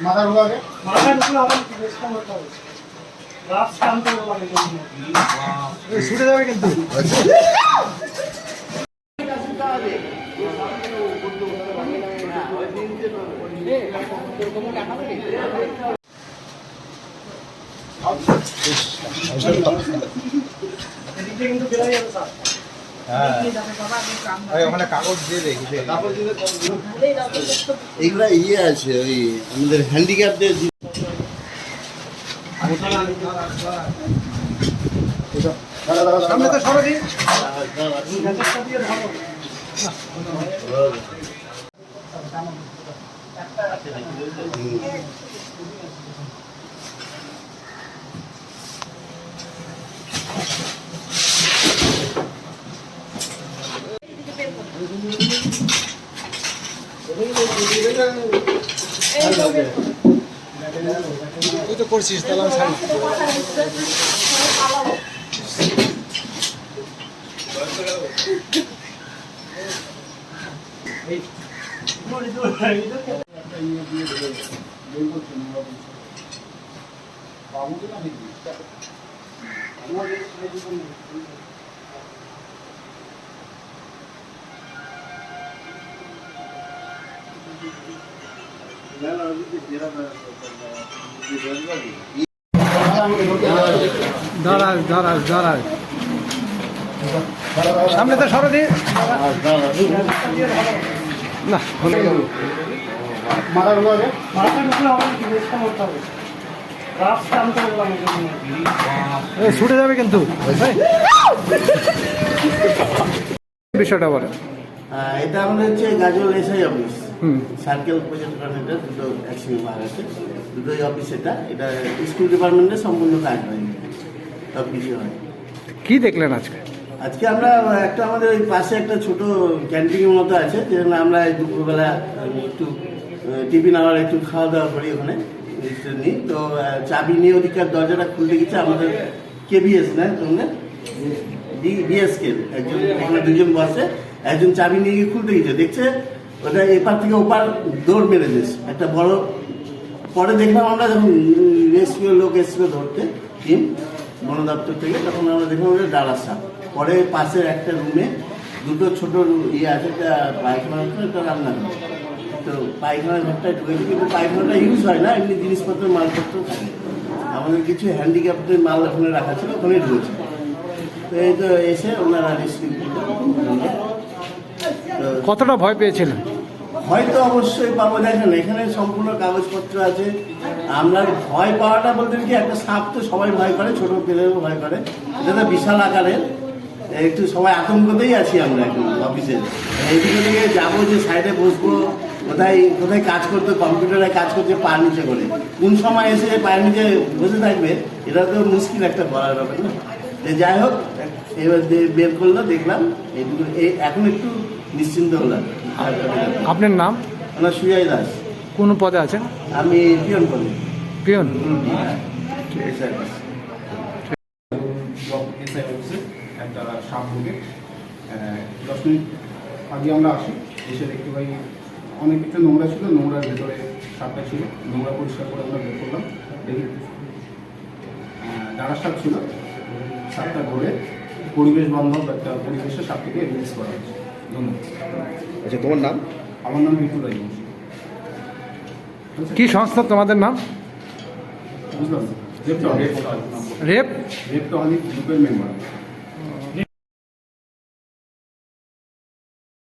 মাথা ঢোকাবে মাথায় ঢুকলে আবার চেষ্টা করতে হবে। ছুটে যাবে কিন্তু। কিন্তু বেরোয় যাবে স্যার। ওখানে কাগজ দিয়ে রেখেছে এগুলা ইয়ে আছে ওই আমাদের হ্যান্ডিক্যাপদের সামনে তো সরো দিন মেসেজটা তুই তো করছিস তাহলে দাঁড়াস দাঁড়াস দাঁড়াস সামনে তো সরো লাগে এই ছুটে যাবে কিন্তু। বিষয়টা বলে। এটা আমাদের হচ্ছে গাজল এসআই অফিস হুম। সার্কেল প্রজেক্ট কোঅর্ডিনেটর দুটো একসঙ্গে ভাগ আছে। দুটোই অফিস এটা। এটা স্কুল ডিপার্টমেন্টের সম্পূর্ণ কাজ হয়। সব কিছু হয়। কি দেখলেন আজকে? আজকে আমরা একটা আমাদের ওই পাশে একটা ছোট ক্যান্টিনের মতো আছে যেখানে আমরা দুপুরবেলা একটু টিফিন আবার একটু খাওয়া দাওয়া করি ওখানে নিই। তো চাবি নিয়ে ওদিককার দরজাটা খুলতে গেছে আমাদের কেবিএস না তোমরা? বিএসকে একজন দুজন বসে। একজন চাবি নিয়ে গিয়ে খুলতে গেছে দেখছে? ওটা এপার থেকে ওপার দৌড় মেরে দিয়েছে। একটা বড়, পরে দেখলাম আমরা যখন রেস্কিউ লোক এসেছিল ধরতে, টিম বন দপ্তর থেকে, তখন আমরা দেখলাম ওটা ডালা সাপ। পরে পাশের একটা রুমে দুটো ছোট ইয়ে আছে, একটা পায়খানা একটা রান্নাঘর তো পায়খানার ঘরটা ঢুকেছে কিন্তু পায়খানাটা ইউজ হয় না, এমনি জিনিসপত্র, মালপত্র আমাদের কিছু হ্যান্ডিক্যাপ্টের মাল ওখানে রাখা ছিল ওখানে ঢুকেছে তো এই তো এসে ওনারা রেস্কিউ কতটা ভয় পেয়েছিলেন? হয়তো অবশ্যই পাবো। দেখেন, এখানে সম্পূর্ণ কাগজপত্র আছে। আমরা ভয় পাওয়াটা বলতে কি, একটা সাপ তো সবাই ভয় করে, ছোট পেলেও ভয় করে। তো বিশাল আকারের। একটু সবাই আতঙ্কতেই আছি আমরা এখন অফিসে এইদিকে থেকে যাব যে সাইডে বসবো, কোথায় কোথায় কাজ করতে কম্পিউটারে কাজ করতে পায়ের নিচে করে। কোন সময় এসে পায়ের নিচে বসে থাকবে, এটা তো মুশকিল একটা বলার ব্যাপার না। যাই হোক, এবার বের করল, দেখলাম এখন একটু নিশ্চিন্ত হলাম। আপনার নাম? আমার সুজয় দাস। কোন পদে আছেন? আমি পিয়ন করি পিয়ন? একটা সাপ দশ মিনিট আগে আমরা আসি। এসে দেখতে পাই অনেক কিছু নোংরা ছিল নোংরার ভেতরে সাপটা ছিল। নোংরা পরিষ্কার করে আমরা বের করলাম। দেখি ডাঁড়া সাপ ছিল। সাপটা ধরে পরিবেশ বান্ধব একটা পরিবেশে সাপটিকে রিলিজ করা হয়েছে। আচ্ছা তোমার নাম? আমার নাম বিপুল কি সংস্থা তোমাদের নাম? বুঝলাম। Rape rape? রেপ তো অনেক গ্রুপের মেম্বার